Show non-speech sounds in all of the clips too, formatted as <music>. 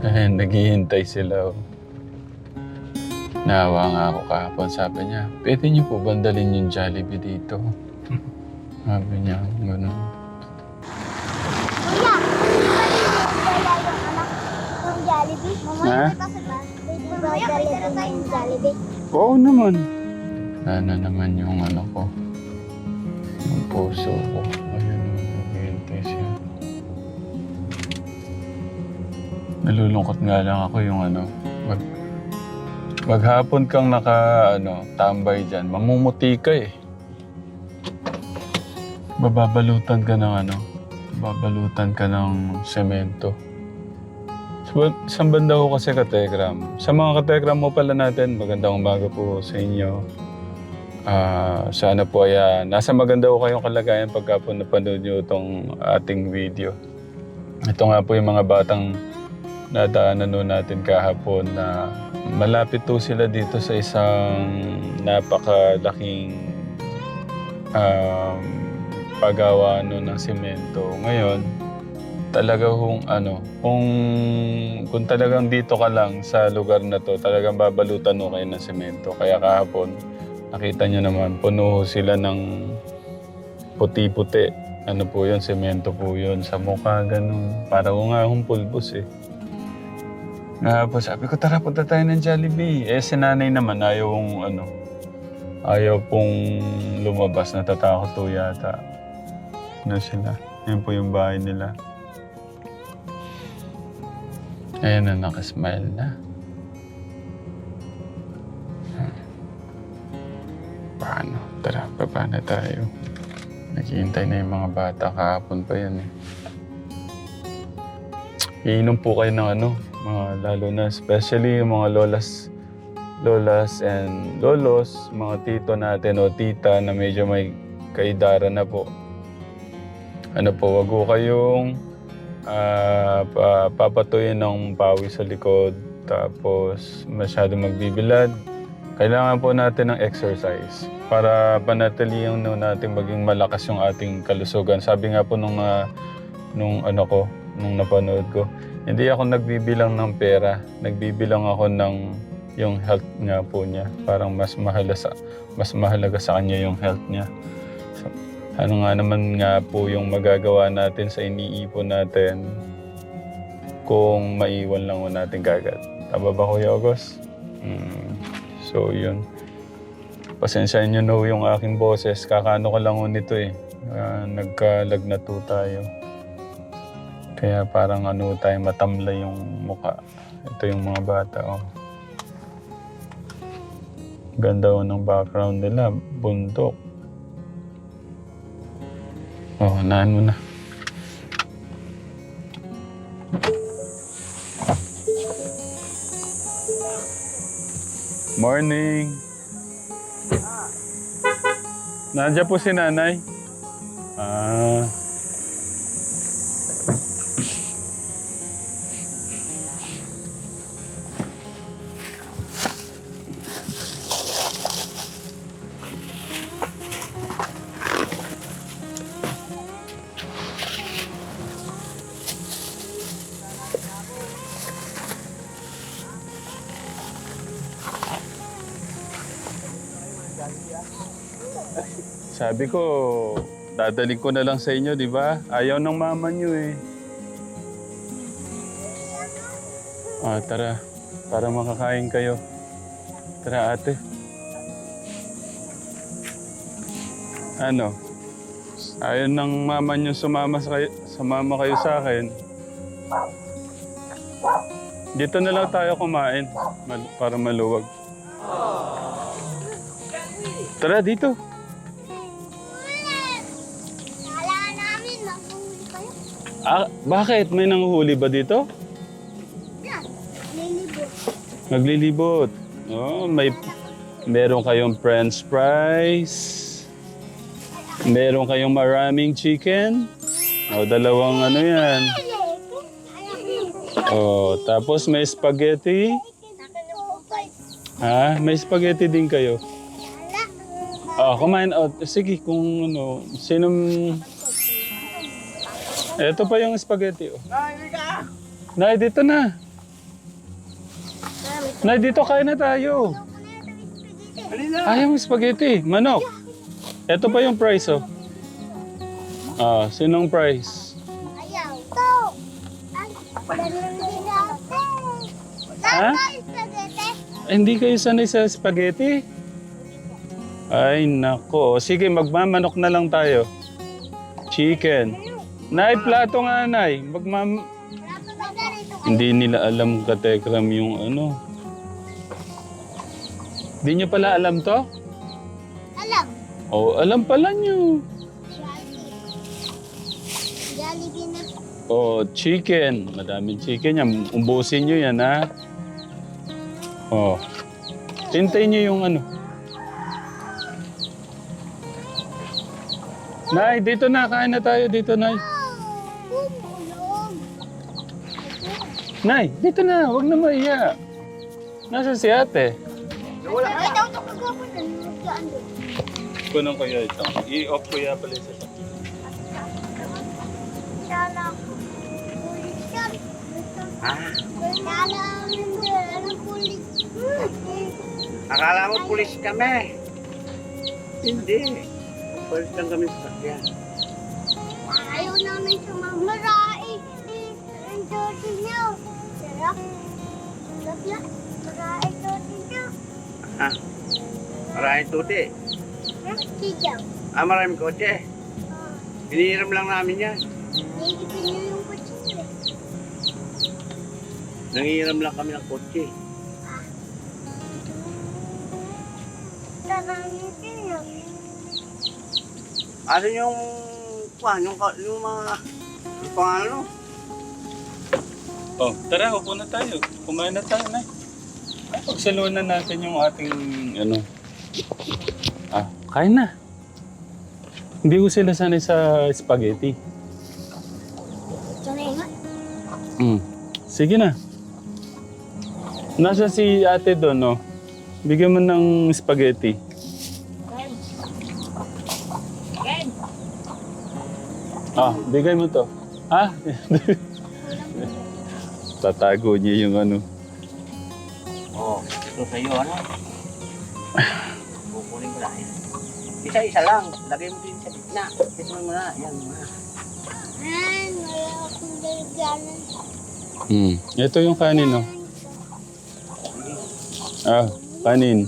Eh, naghihintay sila. Oh. Nawa nga ako kahapon. Sabi niya, pwede niyo po bandalin yung Jollibee dito. <laughs> Sabi niya, gano'n. Kuya, yung Jollibee. Ha? Jollibee? Oo naman. Ano naman yung ano ko. Yung puso ko. Nalulungkot nga lang ako yung ano. Mag, maghapon kang naka ano, tambay dyan. Mamumuti ka eh. Bababalutan ka ng ano. Babalutan ka ng semento. Sa, sa banda ko kasi kategram. Sa mga kategram mo pala natin, magandang umaga po sa inyo. Ah, sana po ay ah, nasa maganda ko kayong kalagayan pagka po napanood nyo itong ating video. Ito nga po yung mga batang nadaanan no natin kahapon na malapit po sila dito sa isang napakalaking um, paggawa no ng simento. Ngayon, talaga kung ano, kung, kung talagang dito ka lang sa lugar na to, talagang babalutan mo kayo ng semento. Kaya kahapon, nakita nyo naman, puno sila ng puti-puti. Ano po yun, semento po yun. Sa mukha, ganun. Para ko nga akong eh. Nga po, sabi ko, tara punta tayo ng Jollibee. Eh, si nanay naman, ayaw ano, ayaw pong lumabas. Natatakot po yata. Ano sila? Yan po yung bahay nila. Ayan na, nakasmile na. Paano? Tara, baba na tayo. Naghihintay na yung mga bata. Kahapon pa yan eh. Iinom po kayo ng ano, mga lalo na, especially yung mga lolas, lolas and lolos, mga tito natin o tita na medyo may kaidara na po. Ano po, wag kayong pa, papatuyin ng pawi sa likod, tapos masyado magbibilad. Kailangan po natin ng exercise para panatilihan no natin maging malakas yung ating kalusugan. Sabi nga po nung, ah, nung ano ko, nung napanood ko, hindi ako nagbibilang ng pera, nagbibilang ako ng yung health nga po niya. Parang mas mahalaga sa, mas mahalaga sa kanya yung health niya. So, ano nga naman nga po yung magagawa natin sa iniipon natin kung maiwan lang natin kagad. Tama ba Kuya August? Mm. So, yun. Pasensya nyo no yung aking boses. Kakano ko lang nito eh. Ah, nagkalagnat tayo. Kaya parang ano tayo matamla yung muka. Ito yung mga bata oh. Ganda ho ng background nila. Bundok. Oh, naan mo na. Morning. Nandiyan po si nanay. Ah. Sabi ko, dadaling ko na lang sa inyo, di ba? Ayaw ng mama niyo eh. Ah, tara. Para makakain kayo. Tara, ate. Ano? Ayaw ng mama niyo sumama sa kayo, sumama kayo sa akin. Dito na lang tayo kumain mal- para maluwag. Tara, dito. Ah, bakit? May nanguhuli ba dito? Yan, lilibo. Naglilibot. Oh, may meron kayong french fries. Meron kayong maraming chicken. O, dalawang ano yan. Oh, tapos may spaghetti. Ha? May spaghetti din kayo. Ah, kumain. Oh, sige, kung ano, sinong... Ito pa yung spaghetti. Oh. Nay, dito na. Nay, dito kain na tayo. Ayaw mo spaghetti. Manok. Ito pa yung price, oh. Ah, sinong price? Ayaw. Natin. Ha? Ay, hindi kayo sanay sa spaghetti? Ay, nako. Sige, magmamanok na lang tayo. Chicken. Nay, plato nga, Nay. Magmam... Hindi nila alam katekram yung ano. Hindi nyo pala alam to? Alam. Oh, alam pala nyo. Jollibee na. Oh, chicken. Madaming chicken yan. Umbusin nyo yan, ha? Oh. Hintay nyo yung ano. Nay, dito na. Kain na tayo dito, Nay. Nay, dito na. Huwag na maiya. Nasa si ate? Ay, daw ito kagawa na. Nagkaan doon. Kunong ko ya ito. I-off ko ya pala sa Kala ko. Kulit yan. Ah, Kala ang kulit. akala mo pulis kami. Hindi. Pulis lang kami sa sakyan. Ayaw namin sumamarai. Ang doti niyo. Ah, maraming tuti. Ah, maraming kotse. Hinihiram lang namin yan. Nilipin niyo yung kutsilo. Nangihiram lang kami ng kotse. Asan yung, kuhan, yung, yung mga, yung pangano? Oh, tara, upo na tayo. Kumain na tayo, Nay. Ay, pagsalunan natin yung ating, ano. Ah, kain na. Hindi ko sila sanay sa spaghetti. Sanay nga. Mm. Sige na. Nasa si ate doon, no? Bigyan mo ng spaghetti. Ah, bigay mo to. Ha? <laughs> Tatago niya yung ano. Oo, oh, ito sa'yo, ano? Kukunin ko lang yan. Isa-isa lang. Lagay mo din sa gitna. Ito mo na. Yan mo na. Ay, wala akong dalaganan. Hmm. Ito yung kanin, no? Ah, kanin.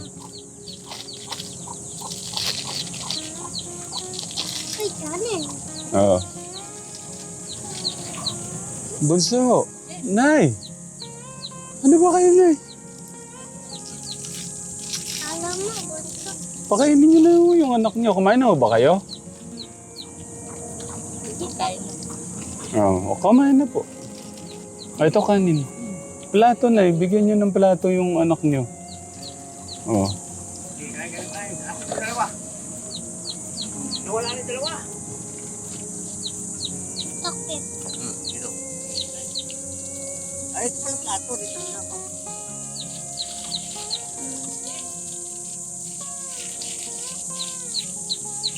Ay, kanin. Oo. Bunso, Nay! Ano ba kayo, Nay? Alam mo, bunso. Pakainin niyo na yung anak niyo. Kumain na ba kayo? Oo, oh, kumain na po. Ah, ito kanin. Plato na, bigyan niyo ng plato yung anak niyo. Oh. Kain, kain, kain. Sa dalawa. Nawala na dalawa. Sakit. Ay, ito pala plato. Dito na ako.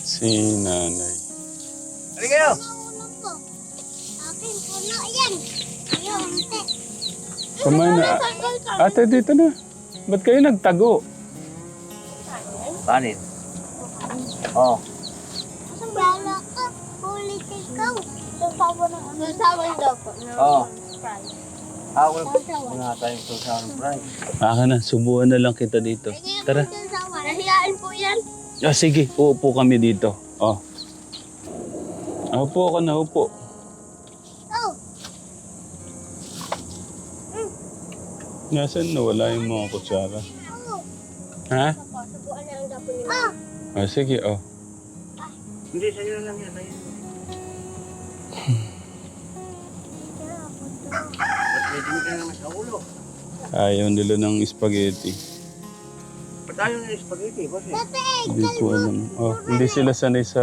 Si nanay. Halika kayo. Ko. Akin, puno yan. Ayaw, hindi. Kumain na. Ate, dito na. Ba't kayo nagtago? Panin? Oo. Bala ka. Ulit ikaw. Sasawa na. Sasawa daw po. Oo. Ako wala tayong susaw ng fry. Aka na, subuan na lang kita dito. Tara. Nahiyain po yan. Ah, sige, uupo kami dito. Oh. Upo ka na, upo. Oh. Nasaan na wala yung mga kutsara? Oh. Ha? Subuan na lang niya. Ah. Ah, sige, oh. Hindi, sa'yo na lang yan. Ayaw nila ng spaghetti. Ba't ayaw na yung spaghetti? Boss eh. Dati, Hindi ko alam. Oh, hindi sila sanay sa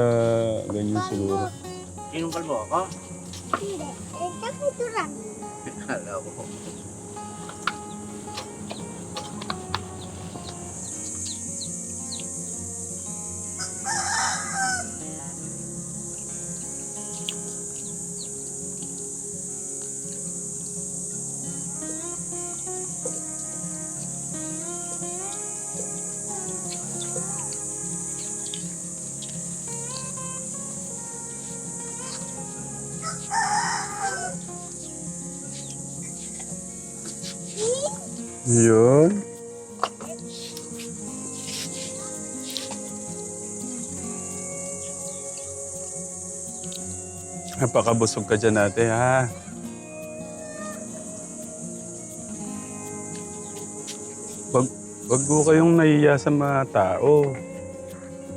ganyan siguro. Sinong kalbo ako? hindi. Eh, kasi turan. Kala ko. Yun. Napakabusog ka dyan ate ha. Wag, wag po kayong nahiya sa mga tao.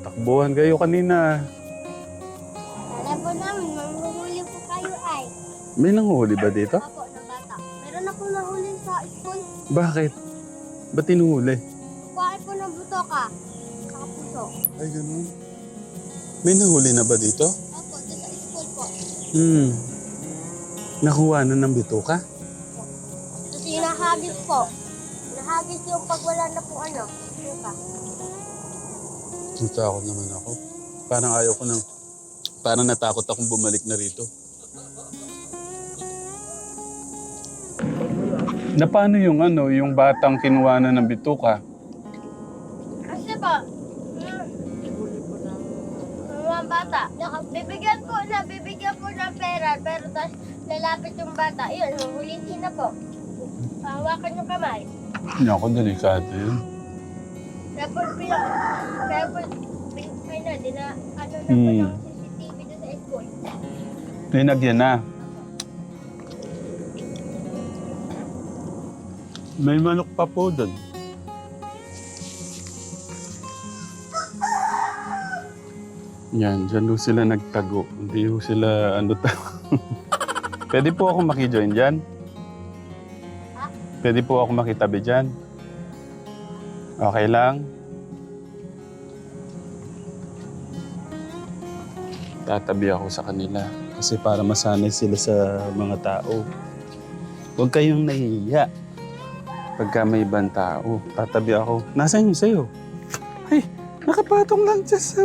Takbuhan kayo kanina. Alam po namin, manguhuli po kayo ay. May nanghuli ba dito? Ako, Bakit? Ba't tinuhuli? Kuhaan po ng butoka. Saka puso. Ay, ganun. May nahuli na ba dito? Opo, doon sa school po. Hmm. Nakuha na ng bituka? Tapos hinahagis po. Hinahagis yung pag wala na po ano. Buka. Natakot naman ako. Parang ayaw ko nang... Parang natakot akong bumalik na rito. Na paano yung ano, yung batang kinuha na ng bituka? Kasi po, yung mga bata, bibigyan po na, bibigyan po ng pera, pero tapos lalapit yung bata, yun, huhulihin na po. Hawakan yung kamay. Hindi ako delikado yun. Po, pina, kaya po, pin- ano, dina, ano na po Hmm. ng CCTV doon sa school. Linagyan na. May manok pa po doon. Yan, dyan ho sila nagtago. Hindi ho sila ano ta. <laughs> Pwede po ako makijoin dyan? Pwede po ako makitabi dyan? Okay lang? Tatabi ako sa kanila. Kasi para masanay sila sa mga tao. Huwag kayong nahihiya. Pagka may ibang tao, tatabi ako. Nasaan yung sa'yo? Ay, nakapatong lang siya sa...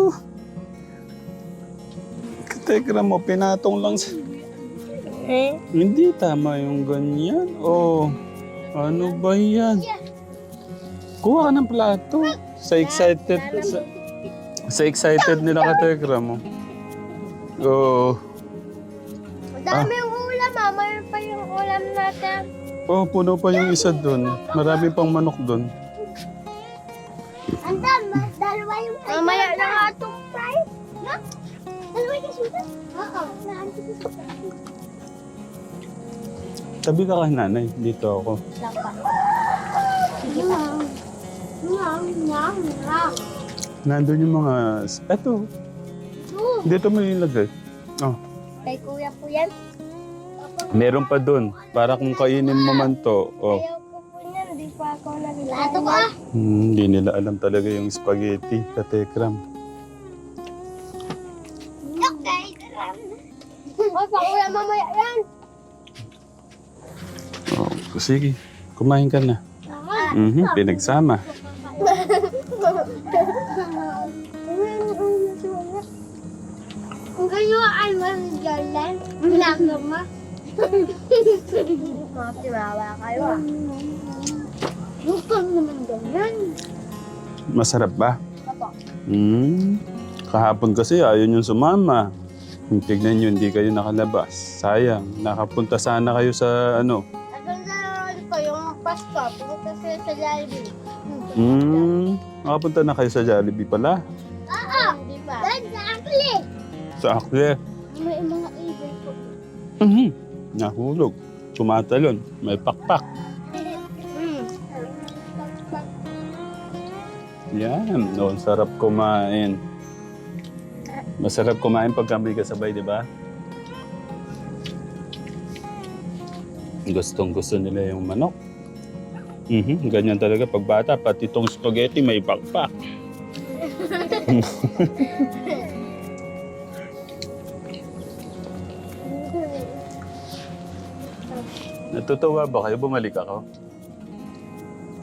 Katekra mo, pinatong lang sa... Eh? Hindi tama yung ganyan. Oh, ano ba yan? Kuha ka ng plato. Sa excited... Sa, sa excited nila katekra mo. Oh, Ang dami yung ulam, ah. Mayroon pa yung ulam natin. Oh, puno pa yung isa doon. Marami pang manok doon. Ang dami, dalawa yung... Mamaya na nga itong. No? Dalawa yung sudan? Oo. Nahanti ko sa Tabi ka kay nanay. Dito ako. Lang pa. Sige pa. Nyam, nyam, nyam. Nandun yung mga... Eto, dito mo ilagay. Oh. Kay kuya po yan. Meron pa doon. Para kung kainin mo man to. Oh. Ayaw ko po niyan, di pa ako naglalaro. Lato ko ah. Hmm, Hindi nila alam talaga yung spaghetti. Katekram. Okay. O, pa kuya mamaya yan. Oh, sige. Kumain ka na. Mhm, pinagsama. Kung kayo ay mag-garland, ginagawa mo. Mga tiwawa kayo ah. Gusto naman ganyan. Masarap ba? Opo. Hmm. Kahapon kasi ayaw yung sumama. Tignan nyo, hindi kayo nakalabas. Sayang. Nakapunta sana kayo sa ano. Ang nanonood ko yung Pasko, pumunta sila sa Jollibee. Hmm. Nakapunta na kayo sa Jollibee pala. Oo! Di ba? Doon sa Akli! Sa Akle. May mga ibig po. Mhm. Nahulog. Tumatalon. May pakpak. Mm. Yan. No, sarap kumain. Masarap kumain pag kami kasabay, di ba? Gustong gusto nila yung manok. Mhm, ganyan talaga pag bata. Pati itong spaghetti may pakpak. <laughs> Natutuwa ba kayo bumalik ako?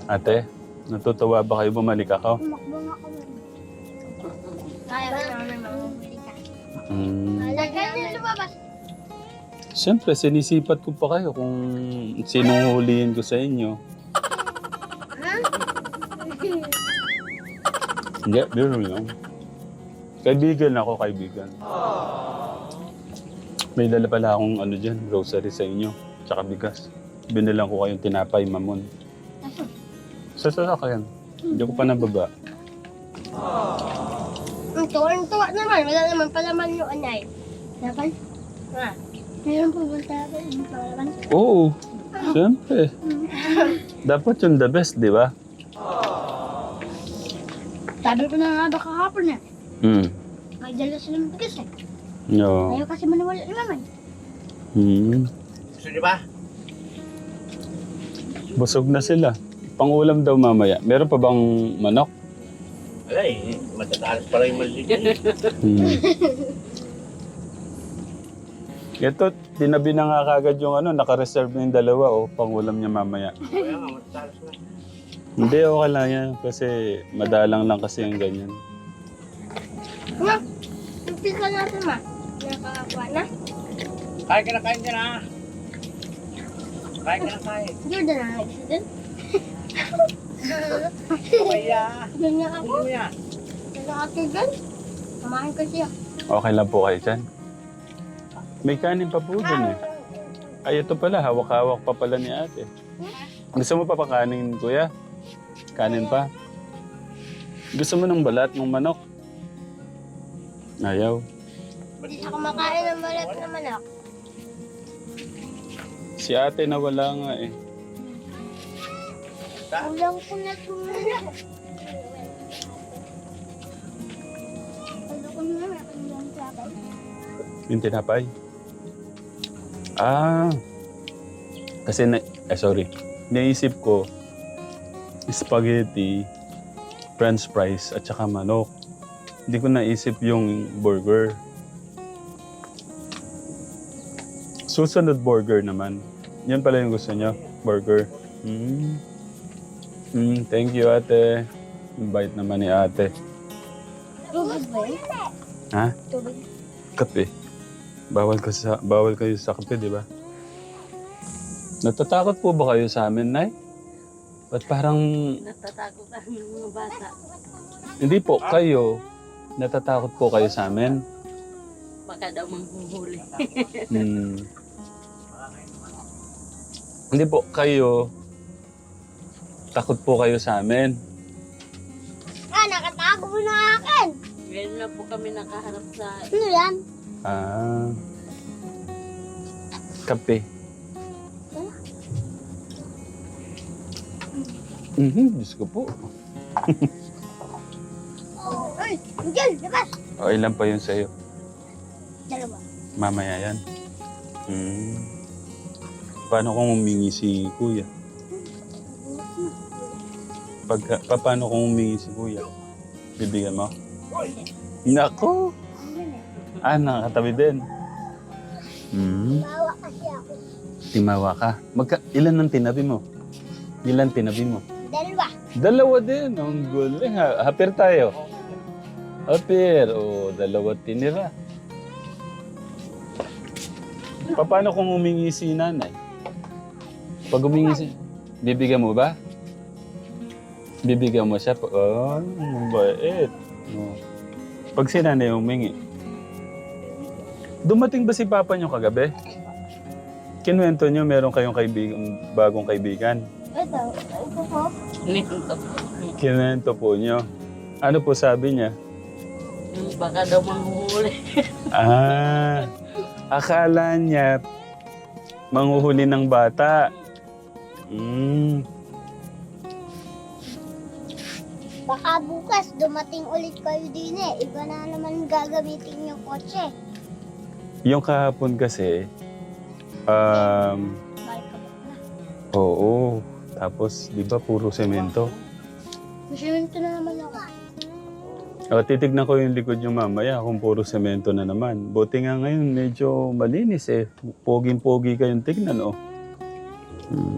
Ate, natutuwa ba kayo bumalik ako? Tumakbo nga ako. Kaya ko naman mamumuli ka. Hmm. Lagyan niyo lumabas. Siyempre, sinisipat ko pa kayo kung sinong huliin ko sa inyo. Hindi, biro lang. Kaibigan ako, kaibigan. May dala pala akong ano dyan, grocery sa inyo. Tsaka bigas. Binilang ko kayong tinapay, mamon. Sa sasakyan. Hindi ko pa nababa. Ang tuwa naman. Wala naman palaman yung anay. Dapat? Ha? Meron po ba dapat yung palaman? Oo. Siyempre. <laughs> Dapat yung the best, di ba? Sabi ko na nga ba kahapon eh. Hmm. May dala sila ng bigas eh. No. Ayaw kasi maniwala ni Maman. Hmm. Gusto niyo ba? Busog na sila. Pangulam daw mamaya. Meron pa bang manok? Wala eh. Matatalas pala yung maliit. Hmm. Ito, tinabi na nga kagad yung ano, naka-reserve na yung dalawa, oh, pangulam niya mamaya. Kaya nga, matatalas na. Hindi, okay lang yan. Kasi madalang lang kasi yung ganyan. Ma, umpisa natin ma. Nakakakuha na. Kain ka na kain ha. Kain ka na kain. Jordan ang accident. Kaya. Ganyan ako. Ano yan? Naka-accident. Samahin ko siya. Okay lang po kayo dyan. May kanin pa po dun eh. Ay, ito pala, hawak-hawak pa pala ni ate. Gusto mo pa pa kanin, kuya? Kanin pa? Gusto mo ng balat ng manok? Ayaw. Hindi siya kumakain ng malat na manok. Si ate nawala nga eh. Ulang ko na tumulong. Ano. Yung tinapay? Ah. Kasi na... Eh, sorry. Naisip ko, spaghetti, french fries, at saka manok. Hindi ko naisip yung burger. Susunod burger naman. Yan pala yung gusto niyo? Burger. Mm. Mm, thank you, ate. Invite naman ni ate. Tubig ba yun? Ha? Tubig. Kape. Bawal ka sa bawal kayo sa kape, di ba? Natatakot po ba kayo sa amin, Nay? Ba't parang Natatakot ang mga bata. hindi po kayo natatakot po kayo sa amin? Baka daw manghuhuli. Hmm. Hindi po kayo takot po kayo sa amin. Ah, nakatago mo na akin. Ngayon na po kami nakaharap sa... Ano yan? Ah. Kape. Mhm, Diyos ko po. <laughs> Ay, Miguel, labas. O, ilan pa yun sa'yo? Dalawa. Mamaya yan. Hmm. Paano kung humingi si kuya? Pagka, pa, paano kung humingi si kuya? Bibigyan mo? Nako! Ah, nakakatabi din. Hmm. Bawa kasi ako. Timawa ka. Magka, ilan ang tinabi mo? Ilan tinabi mo? Dalawa. Dalawa din. Ang galing ha. Hapir tayo. Hapir. O, dalawa tinira. Pa- Paano kung humingi si nanay? Pag humingi si... Bibigyan mo ba? Bibigyan mo siya? Pa- Oh, mabait. Oh. Pag si nanay humingi. Dumating ba si papa niyo kagabi? Kinuwento niyo meron kayong kaibigan, bagong kaibigan. Ito, ito po. Nito po. Kinuwento po niyo. Ano po sabi niya? Baka daw manghuhuli. <laughs> Ah, akala niya manghuhuli ng bata. Mm. Baka bukas dumating ulit kayo din eh. Iba na naman gagamitin yung kotse. Yung kahapon kasi, um, Balik ka ba na? oo. Tapos, di ba, puro semento. Masyento na naman ako. O, titignan ko yung likod yung mamaya kung puro semento na naman. Buti nga ngayon, medyo malinis eh. Poging-pogi kayong tignan, oh.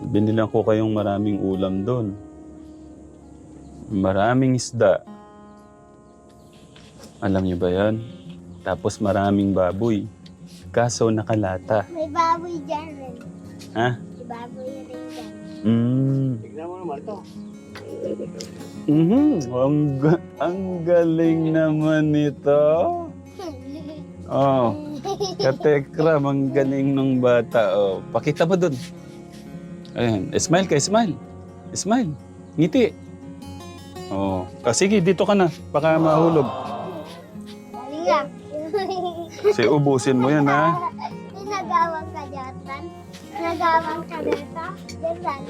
Binilang ko kayong maraming ulam doon. Maraming isda. Alam niyo ba yan? Tapos maraming baboy. Kaso nakalata. May baboy dyan rin. Ha? May baboy rin dyan. Mm. Tignan mo naman to. Mhm. Ang, ga- ang galing naman nito. <laughs> Oh. Katekram, ang galing ng bata. Oh. Pakita mo dun. Ayan. Smile ka, smile. Smile. Ngiti. Oh. Ah, sige, dito ka na. Baka mahulog. Dali nga. Kasi ubusin mo yan, ha? Nagawang ka dyan. Nagawang ka dito. Diyan.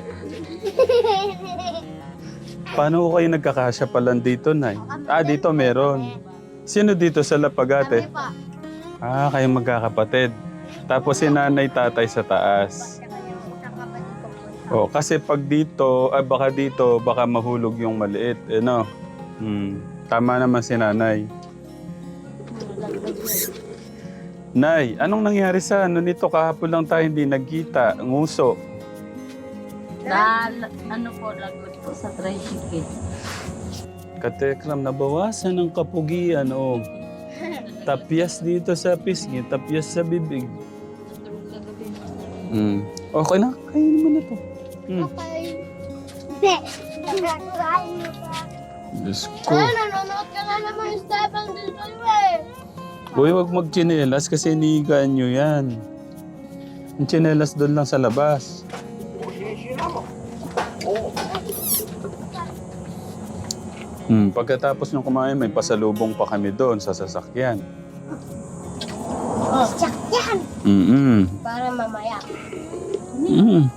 Paano ko kayo nagkakasya pala dito, Nay? Ah, dito meron. Sino dito sa Lapagate? Kami po. Ah, kayong magkakapatid. Tapos si nanay tatay sa taas. Oh, kasi pag dito, ah, baka dito, baka mahulog yung maliit. Eh, no? Hmm. Tama naman si nanay. Nay, anong nangyari sa ano nito? Kahapon lang tayo hindi nagkita. Nguso. Na, ano po, lagot po sa tricycle. Katekram, nabawasan ng kapugian. Oh. Tapyas dito sa pisngi, tapyas sa bibig. Hmm. Okay na, kainin mo na to. Hmm. Diyos ko. Ah, nanonood ka na naman yung Stefan dito eh. Uy, huwag magchinelas kasi iniigaan nyo yan. Ang chinelas doon lang sa labas. Hmm, pagkatapos ng kumain, may pasalubong pa kami doon sa sasakyan. Oh, tsak yan. Mm-mm. Para mamaya. Mm.